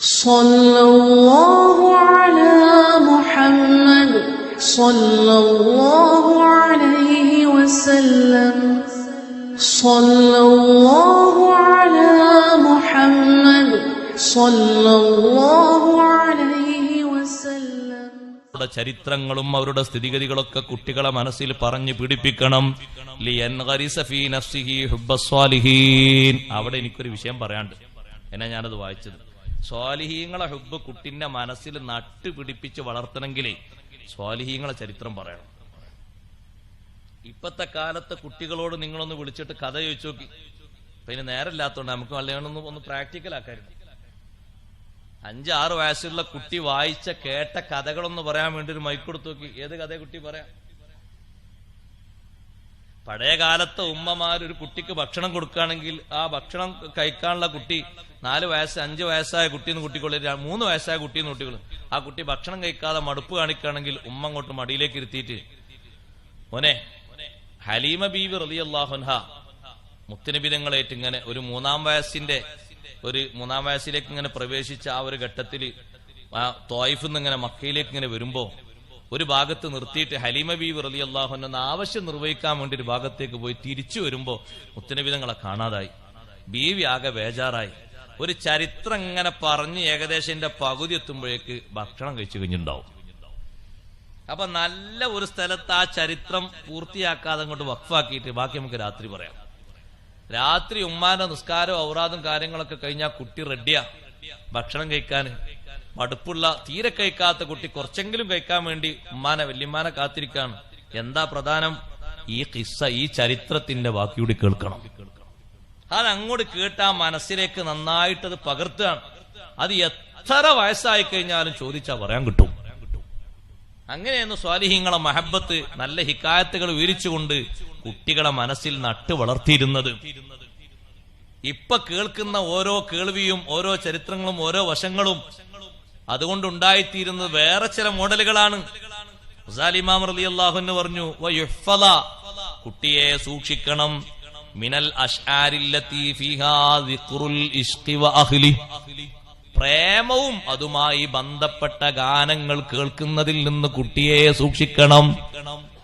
صلى الله على محمد صلى الله عليه وسلم صلى الله على محمد صلى الله عليه وسلم അവരുടെ ചരിത്രങ്ങളും അവരുടെ സ്ഥിതിഗതികളൊക്കെ കുട്ടികളെ മനസ്സിൽ പറഞ്ഞു പിടിപ്പിക്കണം ലിയൻഗരിസ ഫീ നഫ്സിഹി ഹുബ്ബസ്വാലിഹീൻ. അവിടെ എനിക്കൊരു വിഷയം പറയാണ്ട് എന്നാ ഞാനത് വായിച്ചത് സ്വാലിഹീങ്ങളെ ഹുബ് കുട്ടിന്റെ മനസ്സിൽ നട്ടുപിടിപ്പിച്ച് വളർത്തണമെങ്കിലേ സ്വാലിഹീങ്ങളെ ചരിത്രം പറയണം. ഇപ്പത്തെ കാലത്തെ കുട്ടികളോട് നിങ്ങളൊന്ന് വിളിച്ചിട്ട് കഥ ചോദിച്ചു നോക്കി. പിന്നെ നേരമില്ലാത്തതുകൊണ്ട് നമുക്ക് അല്ലെങ്കിൽ ഒന്ന് പ്രാക്ടിക്കൽ ആക്കായിരുന്നു അഞ്ച് ആറ് വയസ്സുള്ള കുട്ടി വായിച്ച കേട്ട കഥകളൊന്ന് പറയാൻ വേണ്ടി ഒരു മൈക്ക് കൊടുത്തു നോക്കി. ഏത് കഥയെ കുട്ടി പറയാം? പഴയ കാലത്തെ ഉമ്മമാർ ഒരു കുട്ടിക്ക് ഭക്ഷണം കൊടുക്കുകയാണെങ്കിൽ ആ ഭക്ഷണം കഴിക്കാനുള്ള കുട്ടി നാല് വയസ്സ് അഞ്ച് വയസ്സായ കുട്ടിന്ന് കുട്ടികളെ മൂന്ന് വയസ്സായ കുട്ടിന്ന് കുട്ടികൾ ആ കുട്ടി ഭക്ഷണം കഴിക്കാതെ മടുപ്പ് കാണിക്കുകയാണെങ്കിൽ ഉമ്മ അങ്ങോട്ട് മടിയിലേക്ക് ഇരുത്തിയിട്ട് മോനെ ഹലീമ ബീവി അള്ളാഹുൻഹ മുത്തനബിതങ്ങളായിട്ട് ഇങ്ങനെ ഒരു മൂന്നാം വയസ്സിന്റെ ഒരു മൂന്നാം വയസ്സിലേക്ക് ഇങ്ങനെ പ്രവേശിച്ച ആ ഒരു ഘട്ടത്തിൽ ആ തോയിഫ് ഇങ്ങനെ മക്കയിലേക്ക് ഇങ്ങനെ വരുമ്പോ ഒരു ഭാഗത്ത് നിർത്തിയിട്ട് ഹലീമ ബീവി റലി അള്ളാഹുന്ന ആവശ്യം നിർവഹിക്കാൻ വേണ്ടി ഒരു ഭാഗത്തേക്ക് പോയി തിരിച്ചു വരുമ്പോ മുത്തനബിതങ്ങളെ കാണാതായി. ബീവി ആകെ ബേജാറായി. ഒരു ചരിത്രം ഇങ്ങനെ പറഞ്ഞ് ഏകദേശം എന്റെ പകുതി എത്തുമ്പോഴേക്ക് ഭക്ഷണം കഴിച്ചു കഴിഞ്ഞിട്ടുണ്ടാവും. അപ്പൊ നല്ല ഒരു സ്ഥലത്ത് ആ ചരിത്രം പൂർത്തിയാക്കാതെ അങ്ങോട്ട് വഖഫാക്കിയിട്ട് ബാക്കി നമുക്ക് രാത്രി പറയാം. രാത്രി ഉമ്മാന്റെ നിസ്കാരവും ഔറാദും കാര്യങ്ങളൊക്കെ കഴിഞ്ഞാൽ കുട്ടി റെഡിയാ. ഭക്ഷണം കഴിക്കാൻ മടുപ്പുള്ള തീരെ കഴിക്കാത്ത കുട്ടി കുറച്ചെങ്കിലും കഴിക്കാൻ വേണ്ടി ഉമ്മാനെ വല്യമ്മാനെ കാത്തിരിക്കാണ് എന്താ പ്രധാനം? ഈ കിസ്സ ഈ ചരിത്രത്തിന്റെ വാക്കിയൂടി കേൾക്കണം. അത് അങ്ങോട്ട് കേട്ടാ മനസ്സിലേക്ക് നന്നായിട്ട് അത് പകർത്തുകയാണ്. അത് എത്ര വയസ്സായി കഴിഞ്ഞാലും ചോദിച്ചാൽ പറയാൻ കിട്ടും. അങ്ങനെയെന്ന് സ്വാലിഹിങ്ങളെ മഹബത്ത് നല്ല ഹിക്കായത്തുകൾ വിവരിച്ചുകൊണ്ട് കുട്ടികളെ മനസ്സിൽ നട്ടു വളർത്തിയിരുന്നത്. ഇപ്പൊ കേൾക്കുന്ന ഓരോ കേൾവിയും ഓരോ ചരിത്രങ്ങളും ഓരോ വശങ്ങളും അതുകൊണ്ടുണ്ടായിത്തീരുന്നത് വേറെ ചില മോഡലുകളാണ്. അള്ളാഹുന്ന് പറഞ്ഞു കുട്ടിയെ സൂക്ഷിക്കണം. മിനൽ പ്രേമവും അതുമായി ബന്ധപ്പെട്ട ഗാനങ്ങൾ കേൾക്കുന്നതിൽ നിന്ന് കുട്ടിയെ സൂക്ഷിക്കണം.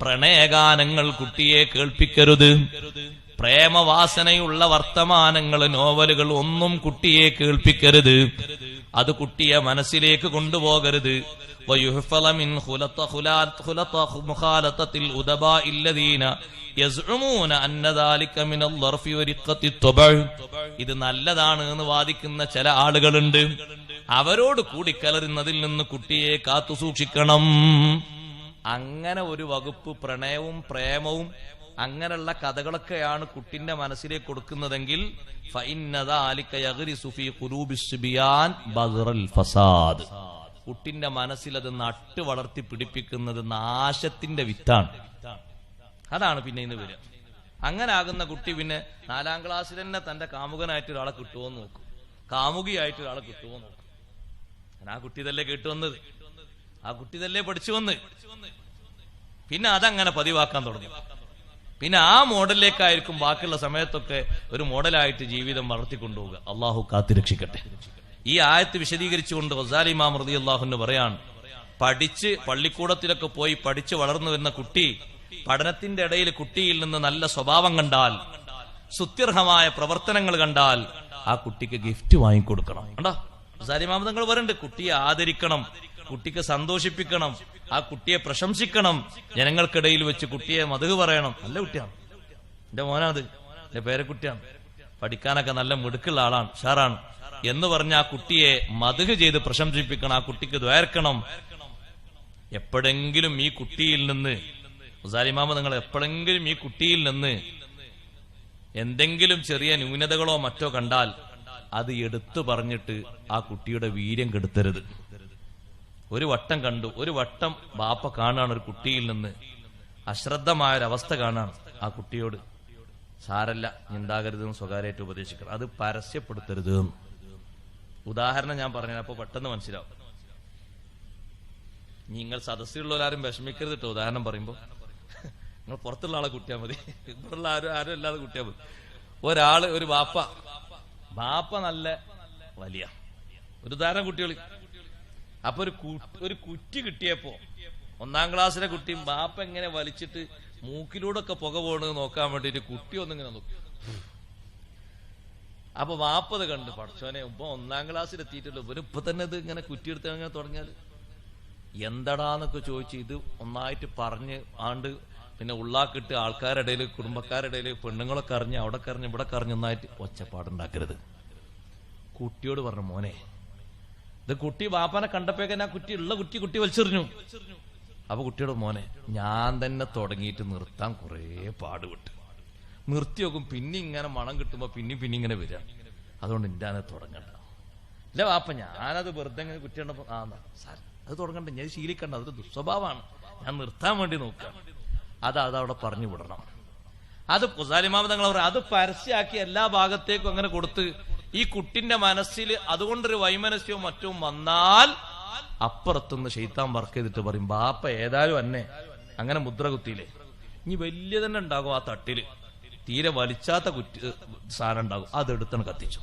പ്രണയഗാനങ്ങൾ കുട്ടിയെ കേൾപ്പിക്കരുത്. പ്രേമവാസനയുള്ള വർത്തമാനങ്ങൾ നോവലുകൾ ഒന്നും കുട്ടിയെ കേൾപ്പിക്കരുത്. അത് കുട്ടിയെ മനസ്സിലേക്ക് കൊണ്ടുപോകരുത്. ഇത് നല്ലതാണ് എന്ന് വാദിക്കുന്ന ചില ആളുകളുണ്ട്. അവരോട് കൂടി കലരുന്നതിൽ നിന്ന് കുട്ടിയെ കാത്തു സൂക്ഷിക്കണം അങ്ങനെ ഒരു വകുപ്പ് പ്രണയവും പ്രേമവും അങ്ങനെയുള്ള കഥകളൊക്കെയാണ് കുട്ടിന്റെ മനസ്സിലേക്ക് കൊടുക്കുന്നതെങ്കിൽ ഫസാദ്. കുട്ടിന്റെ മനസ്സിൽ അത് നട്ട് വളർത്തി പിടിപ്പിക്കുന്നത് നാശത്തിന്റെ വിത്താണ്. അതാണ് പിന്നെ ഇന്ന് വരിക. അങ്ങനെ ആകുന്ന കുട്ടി പിന്നെ നാലാം ക്ലാസ്സിൽ തന്നെ തന്റെ കാമുകനായിട്ട് ഒരാളെ കിട്ടുമോ എന്ന് നോക്കും. കാമുകിയായിട്ട് ഒരാളെ കിട്ടുമോ നോക്കും. ആ കുട്ടി ഇതല്ലേ കേട്ടുവന്നത് ആ കുട്ടി ഇതല്ലേ പഠിച്ചു വന്ന് പിന്നെ അതങ്ങനെ പതിവാക്കാൻ തുടങ്ങി. പിന്നെ ആ മോഡലിലേക്കായിരിക്കും ബാക്കിയുള്ള സമയത്തൊക്കെ ഒരു മോഡലായിട്ട് ജീവിതം വളർത്തിക്കൊണ്ടുപോവുക. അള്ളാഹു കാത്തിരക്ഷിക്കട്ടെ ഈ ആയത്ത് വിശദീകരിച്ചുകൊണ്ട് വസാലിമാം മാമൃതി അള്ളാഹുന്ന് പറയാണ് പഠിച്ച് പള്ളിക്കൂടത്തിലൊക്കെ പോയി പഠിച്ച് വളർന്നു വരുന്ന കുട്ടി പഠനത്തിന്റെ ഇടയിൽ കുട്ടിയിൽ നിന്ന് നല്ല സ്വഭാവം കണ്ടാൽ സുത്യർഹമായ പ്രവർത്തനങ്ങൾ കണ്ടാൽ ആ കുട്ടിക്ക് ഗിഫ്റ്റ് വാങ്ങിക്കൊടുക്കണം. കണ്ടോ? വസാലിമാം തങ്ങൾ പറയുന്നുണ്ട് കുട്ടിയെ ആദരിക്കണം കുട്ടിക്ക് സന്തോഷിപ്പിക്കണം. ആ കുട്ടിയെ പ്രശംസിക്കണം. ജനങ്ങൾക്കിടയിൽ വെച്ച് കുട്ടിയെ മധു പറയണം. നല്ല കുട്ടിയാണ്. എന്റെ മോനാത് എന്റെ പേരക്കുട്ടിയാണ്. പഠിക്കാനൊക്കെ നല്ല മിടുക്കുള്ള ആളാണ്. ഷാറാണ് എന്ന് പറഞ്ഞ ആ കുട്ടിയെ മധുക ചെയ്ത് പ്രശംസിപ്പിക്കണം. ആ കുട്ടിക്ക് ദ്വേർക്കണം എപ്പോഴെങ്കിലും ഈ കുട്ടിയിൽ നിന്ന് മുസാലിമാമ നിങ്ങൾ എപ്പോഴെങ്കിലും ഈ കുട്ടിയിൽ നിന്ന് എന്തെങ്കിലും ചെറിയ ന്യൂനതകളോ മറ്റോ കണ്ടാൽ അത് എടുത്തു പറഞ്ഞിട്ട് ആ കുട്ടിയുടെ വീര്യം കെടുത്തരുത്. ഒരു വട്ടം കണ്ടു. ഒരു വട്ടം ബാപ്പ കാണാണ് ഒരു കുട്ടിയിൽ നിന്ന്. അശ്രദ്ധമായ ഒരവസ്ഥ കാണാണ് ആ കുട്ടിയോട്. സാരല്ല ഉണ്ടാകരുതെന്ന് സ്വകാര്യമായിട്ട് ഉപദേശിക്കണം. അത് പരസ്യപ്പെടുത്തരുത് ഉദാഹരണം ഞാൻ പറഞ്ഞു അപ്പൊ പെട്ടെന്ന് മനസ്സിലാവും. നിങ്ങൾ സദസ്സിലുള്ളവരാരും വിഷമിക്കരുത് കേട്ടോ ഉദാഹരണം പറയുമ്പോ നിങ്ങൾ പുറത്തുള്ള ആളെ കുട്ടിയാൽ മതി. ഇവിടെയുള്ള ആരും ആരും അല്ലാതെ കുട്ടിയാൽ മതി. ഒരാൾ ഒരു ബാപ്പ. ബാപ്പ നല്ല വലിയ. ഒരു ഉദാഹരണം കുട്ടികൾ അപ്പൊ ഒരു ഒരു കുറ്റി കിട്ടിയപ്പോ ഒന്നാം ക്ലാസ്സിലെ കുട്ടിയും ബാപ്പ എങ്ങനെ വലിച്ചിട്ട് മൂക്കിലൂടെ ഒക്കെ പുക പോകണത് നോക്കാൻ വേണ്ടിട്ട് കുട്ടി ഒന്നിങ്ങനെ നോക്കി. അപ്പൊ വാപ്പത് കണ്ട് പഠിച്ചോനെ ഇപ്പൊ ഒന്നാം ക്ലാസ്സിൽ എത്തിയിട്ടുള്ളൂ ഇവർ ഇപ്പൊ തന്നെ ഇത് ഇങ്ങനെ കുറ്റിയെടുത്ത് അങ്ങനെ തുടങ്ങിയാൽ എന്തടാന്നൊക്കെ ചോദിച്ച് ഇത് ഒന്നായിട്ട് പറഞ്ഞ് ആണ്ട് പിന്നെ ഉള്ളാക്കിട്ട് ആൾക്കാരുടെ ഇടയിൽ കുടുംബക്കാരുടെ ഇടയിൽ പെണ്ണുങ്ങളൊക്കെ അറിഞ്ഞ് അവിടെ കറിഞ്ഞ് ഇവിടെ കറിഞ്ഞ് ഒന്നായിട്ട് ഒച്ചപ്പാടുണ്ടാക്കരുത്. കുട്ടിയോട് പറഞ്ഞു മോനെ ഇത് കുട്ടി ബാപ്പനെ കണ്ടപ്പോഴേക്കും ആ കുട്ടി ഉള്ള കുട്ടി കുട്ടി വലിച്ചെറിഞ്ഞു. അപ്പൊ കുട്ടിയുടെ മോനെ ഞാൻ തന്നെ തുടങ്ങിയിട്ട് നിർത്താൻ കുറേ പാടുപെട്ട്. നിർത്തി നോക്കും പിന്നെ ഇങ്ങനെ മണം കിട്ടുമ്പോ പിന്നെ പിന്നെ ഇങ്ങനെ വരിക. അതുകൊണ്ട് എന്റെ അത് തുടങ്ങണ്ട. ഇല്ല വാപ്പ ഞാനത് വെറുതെ ഇങ്ങനെ കുറ്റി കണ്ടപ്പോ ആ സാർ അത് തുടങ്ങണ്ട. ഞാൻ ശീലിക്കണ്ട അതൊരു ദുസ്വഭാവമാണ്. ഞാൻ നിർത്താൻ വേണ്ടി നോക്കാം അത് അതവിടെ പറഞ്ഞു വിടണം. അത് പുസാലിമാമ തങ്ങൾ അത് പരസ്യമാക്കി എല്ലാ ഭാഗത്തേക്കും അങ്ങനെ കൊടുത്ത് ഈ കുട്ടിന്റെ മനസ്സിൽ അതുകൊണ്ടൊരു വൈമനസ്യവും മറ്റും വന്നാൽ അപ്പുറത്തുനിന്ന് ഷെയ്ത്താൻ വർക്ക് ചെയ്തിട്ട് പറയും ബാപ്പ ഏതായാലും അന്നെ അങ്ങനെ മുദ്ര കുത്തിയില്ലേ? ഇനി വലിയ തന്നെ ഉണ്ടാകും ആ തട്ടിൽ. തീരെ വലിച്ചാത്ത കുറ്റി സാധനം ഉണ്ടാകും. അതെടുത്താണ് കത്തിച്ചു.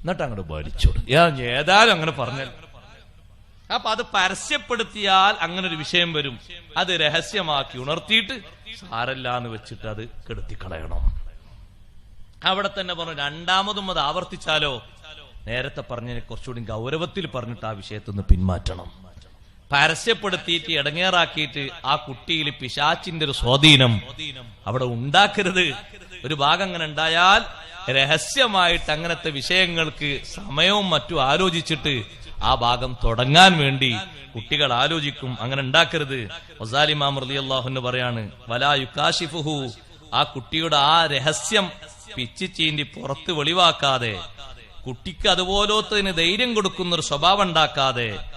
എന്നിട്ട് അങ്ങോട്ട് വലിച്ചു. ഞാൻ ഏതായാലും അങ്ങനെ പറഞ്ഞാൽ. അപ്പൊ അത് പരസ്യപ്പെടുത്തിയാൽ അങ്ങനെ ഒരു വിഷയം വരും. അത് രഹസ്യമാക്കി ഉണർത്തിയിട്ട് സാരല്ലാന്ന് വെച്ചിട്ട് അത് കെടുത്തിക്കളയണം. അവിടെ തന്നെ പറഞ്ഞു രണ്ടാമതും അത് ആവർത്തിച്ചാലോ? നേരത്തെ പറഞ്ഞതിനെ കുറച്ചുകൂടി ഗൗരവത്തിൽ പറഞ്ഞിട്ട് ആ വിഷയത്തിൽ നിന്ന് പിന്മാറ്റണം. പരസ്യപ്പെടുത്തിയിട്ട് ഇടങ്ങേറാക്കിയിട്ട് ആ കുട്ടിയിൽ പിശാച്ചിന്റെ ഒരു സ്വാധീനം അവിടെ ഉണ്ടാക്കരുത്. ഒരു ഭാഗം അങ്ങനെ ഉണ്ടായാൽ രഹസ്യമായിട്ട് അങ്ങനത്തെ വിഷയങ്ങൾക്ക് സമയവും മറ്റും ആലോചിച്ചിട്ട് ആ ഭാഗം തുടങ്ങാൻ വേണ്ടി കുട്ടികൾ ആലോചിക്കും. അങ്ങനെ ഉണ്ടാക്കരുത്. ഒസാലിമാം റളിയല്ലാഹു പറയാണ് വലാ യുക്കാശിഫുഹു ആ കുട്ടിയുടെ ആ രഹസ്യം പിച്ചി ചീന്തി പുറത്ത് വെളിവാക്കാതെ കുട്ടിക്ക് അതുപോലത്തതിന് ധൈര്യം കൊടുക്കുന്ന ഒരു സ്വഭാവം ഉണ്ടാക്കാതെ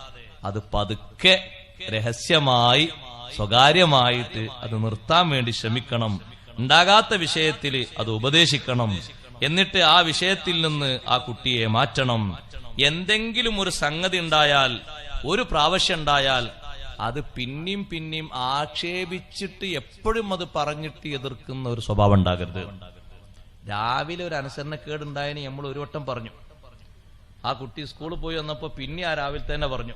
അത് പതുക്കെ രഹസ്യമായി സ്വകാര്യമായിട്ട് അത് നിർത്താൻ വേണ്ടി ശ്രമിക്കണം. ഉണ്ടാകാത്ത വിഷയത്തിൽ അത് ഉപദേശിക്കണം. എന്നിട്ട് ആ വിഷയത്തിൽ നിന്ന് ആ കുട്ടിയെ മാറ്റണം. എന്തെങ്കിലും ഒരു സംഗതി ഉണ്ടായാൽ ഒരു പ്രാവശ്യം ഉണ്ടായാൽ അത് പിന്നെയും പിന്നെയും ആക്ഷേപിച്ചിട്ട് എപ്പോഴും അത് പറഞ്ഞിട്ട് എതിർക്കുന്ന ഒരു സ്വഭാവം ഉണ്ടാകരുത്. രാവിലെ ഒരു അനുസരണക്കേട് ഉണ്ടായതിന് നമ്മൾ ഒരു വട്ടം പറഞ്ഞു. ആ കുട്ടി സ്കൂളിൽ പോയി വന്നപ്പോ പിന്നെ ആ രാവിലെ തന്നെ പറഞ്ഞു.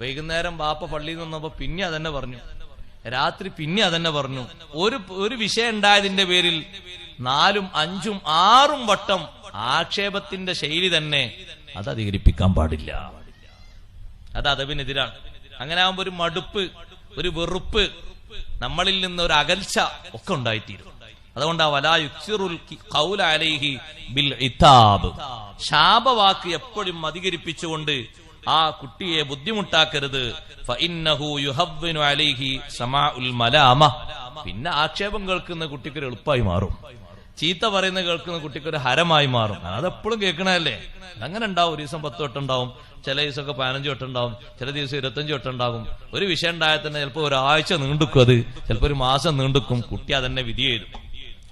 വൈകുന്നേരം ബാപ്പ പള്ളിയിൽ നിന്ന് വന്നപ്പോ പിന്നെ അതന്നെ പറഞ്ഞു. രാത്രി പിന്നെ അതന്നെ പറഞ്ഞു. ഒരു ഒരു വിഷയം ഉണ്ടായതിന്റെ പേരിൽ നാലും അഞ്ചും ആറും വട്ടം ആക്ഷേപത്തിന്റെ ശൈലി തന്നെ അത് അധികരിപ്പിക്കാൻ പാടില്ല. അത് അതവിനെതിരാണ്. അങ്ങനെ ആകുമ്പോ ഒരു മടുപ്പ് ഒരു വെറുപ്പ് നമ്മളിൽ നിന്ന് ഒരു അകൽച്ച ഒക്കെ ഉണ്ടായിത്തീരും. അതുകൊണ്ട് ബിൽ ഇതാബ് ശാപവാക്ക് എപ്പോഴും അധികരിപ്പിച്ചുകൊണ്ട് ആ കുട്ടിയെ ബുദ്ധിമുട്ടാക്കരുത്. പിന്നെ ആക്ഷേപം കേൾക്കുന്ന കുട്ടിക്കൊരു എളുപ്പമായി മാറും. ചീത്ത പറയുന്ന കേൾക്കുന്ന കുട്ടിക്കൊരു ഹരമായി മാറും. അതെപ്പോഴും കേൾക്കണല്ലേ അങ്ങനെ ഉണ്ടാവും. ഒരു ദിവസം പത്ത് തൊട്ടുണ്ടാവും ചില ദിവസമൊക്കെ പതിനഞ്ച് തൊട്ടുണ്ടാവും ചില ദിവസം ഇരുപത്തഞ്ച് വട്ടം ഉണ്ടാകും ഒരു വിഷയം ഉണ്ടായാൽ തന്നെ ചിലപ്പോൾ ഒരാഴ്ച നീണ്ടുക്കും അത്. ചിലപ്പോൾ ഒരു മാസം നീണ്ടുക്കും. കുട്ടി അതന്നെ വിധി ചെയ്തു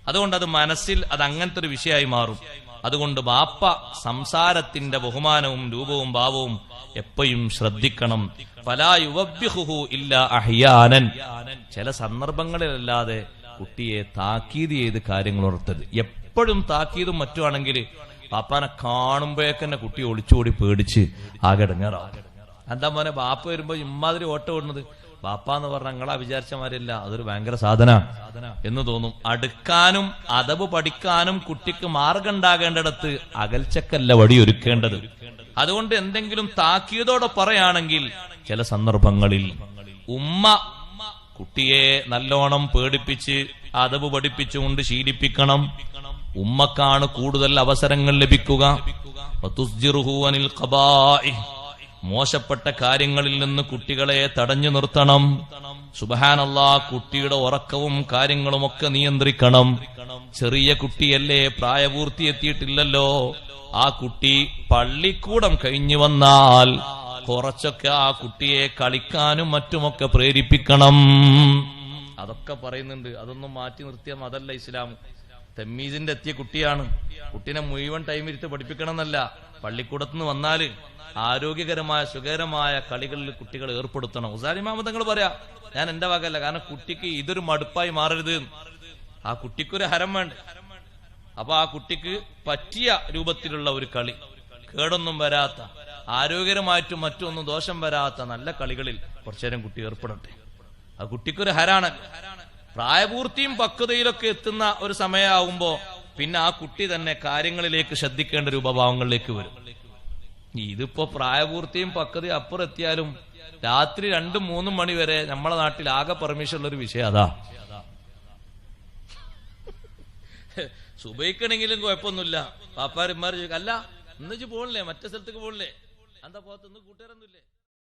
അതുകൊണ്ട് അത് മനസ്സിൽ അത് അങ്ങനത്തെ ഒരു വിഷയമായി മാറും. അതുകൊണ്ട് ബാപ്പ സംസാരത്തിന്റെ ബഹുമാനവും രൂപവും ഭാവവും എപ്പോഴും ശ്രദ്ധിക്കണം. ഫലാ യുവഹു ഇല്ല അഹിയാനൻ. ചില സന്ദർഭങ്ങളിലല്ലാതെ കുട്ടിയെ താക്കീത് ചെയ്ത് കാര്യങ്ങൾ ഉണർത്തരുത് എപ്പോഴും താക്കീതും മറ്റുമാണെങ്കിൽ പാപ്പാനെ കാണുമ്പോഴേക്കന്നെ കുട്ടി ഒളിച്ചോടി പേടിച്ച് ആകെ എന്താ മോനെ ബാപ്പ വരുമ്പോ ഇമ്മാതിരി ഓട്ടം ഓടുന്നത്? ബാപ്പ എന്ന് പറഞ്ഞ നിങ്ങളാ വിചാരിച്ചമാരില്ല അതൊരു ഭയങ്കര സാധന. എന്ന് തോന്നും. അടുക്കാനും അതവ് പഠിക്കാനും കുട്ടിക്ക് മാർഗം ഉണ്ടാകേണ്ടിടത്ത് അകൽച്ചക്കല്ല വടിയൊരുക്കേണ്ടത് അതുകൊണ്ട് എന്തെങ്കിലും താക്കീതോടെ പറയുകയാണെങ്കിൽ ചില സന്ദർഭങ്ങളിൽ ഉമ്മ കുട്ടിയെ നല്ലോണം പേടിപ്പിച്ച് അതവ് പഠിപ്പിച്ചുകൊണ്ട് ശീലിപ്പിക്കണം. ഉമ്മക്കാണ് കൂടുതൽ അവസരങ്ങൾ ലഭിക്കുക. മോശപ്പെട്ട കാര്യങ്ങളിൽ നിന്ന് കുട്ടികളെ തടഞ്ഞു നിർത്തണം. സുബഹാനല്ലാ കുട്ടിയുടെ ഉറക്കവും കാര്യങ്ങളുമൊക്കെ നിയന്ത്രിക്കണം. ചെറിയ കുട്ടിയല്ലേ പ്രായപൂർത്തി എത്തിയിട്ടില്ലല്ലോ ആ കുട്ടി പള്ളിക്കൂടം കഴിഞ്ഞു വന്നാൽ കുറച്ചൊക്കെ ആ കുട്ടിയെ കളിക്കാനും മറ്റുമൊക്കെ പ്രേരിപ്പിക്കണം. അതൊക്കെ പറയുന്നുണ്ട്. അതൊന്നും മാറ്റി നിർത്തിയ അതല്ല ഇസ്ലാം. തെമ്മീസിന്റെ എത്തിയ കുട്ടിയാണ്. കുട്ടീനെ മുഴുവൻ ടൈം ഇരുത്ത് പഠിപ്പിക്കണം എന്നല്ല പള്ളിക്കൂടത്ത് നിന്ന് വന്നാൽ ആരോഗ്യകരമായ സുഖകരമായ കളികളിൽ കുട്ടികൾ ഏർപ്പെടുത്തണം. ഉസാലിമാമതങ്ങൾ പറയാ ഞാൻ എന്റെ വകല്ല കാരണം കുട്ടിക്ക് ഇതൊരു മടുപ്പായി മാറരുത്. ആ കുട്ടിക്കൊരു ഹരം വേണ്ട. അപ്പൊ ആ കുട്ടിക്ക് പറ്റിയ രൂപത്തിലുള്ള ഒരു കളി. കേടൊന്നും വരാത്ത ആരോഗ്യകരമായിട്ടും മറ്റൊന്നും ദോഷം വരാത്ത നല്ല കളികളിൽ കുറച്ചേരം കുട്ടി ഏർപ്പെടട്ടെ. ആ കുട്ടിക്കൊരു ഹരാണ്. പ്രായപൂർത്തിയും പക്വതയിലൊക്കെ എത്തുന്ന ഒരു സമയമാകുമ്പോ പിന്നെ ആ കുട്ടി തന്നെ കാര്യങ്ങളിലേക്ക് ശ്രദ്ധിക്കേണ്ട രൂപഭാവങ്ങളിലേക്ക് വരും. ഇതിപ്പോ പ്രായപൂർത്തിയും പക്വതയും അപ്പുറത്തിയാലും രാത്രി രണ്ടും മൂന്നും മണി വരെ നമ്മളെ നാട്ടിൽ ആകെ പെർമിഷൻ ഉള്ള ഒരു വിഷയം അതാ. സുബൈക്കണെങ്കിലും കുഴപ്പമൊന്നുമില്ല. പാപ്പാരിമാർ അല്ല ഇന്നിച്ച് പോണില്ലേ? മറ്റേ സ്ഥലത്തേക്ക് പോണില്ലേ? എന്താ പോകത്ത് ഇന്ന് കൂട്ടുകാരൊന്നുമില്ലേ?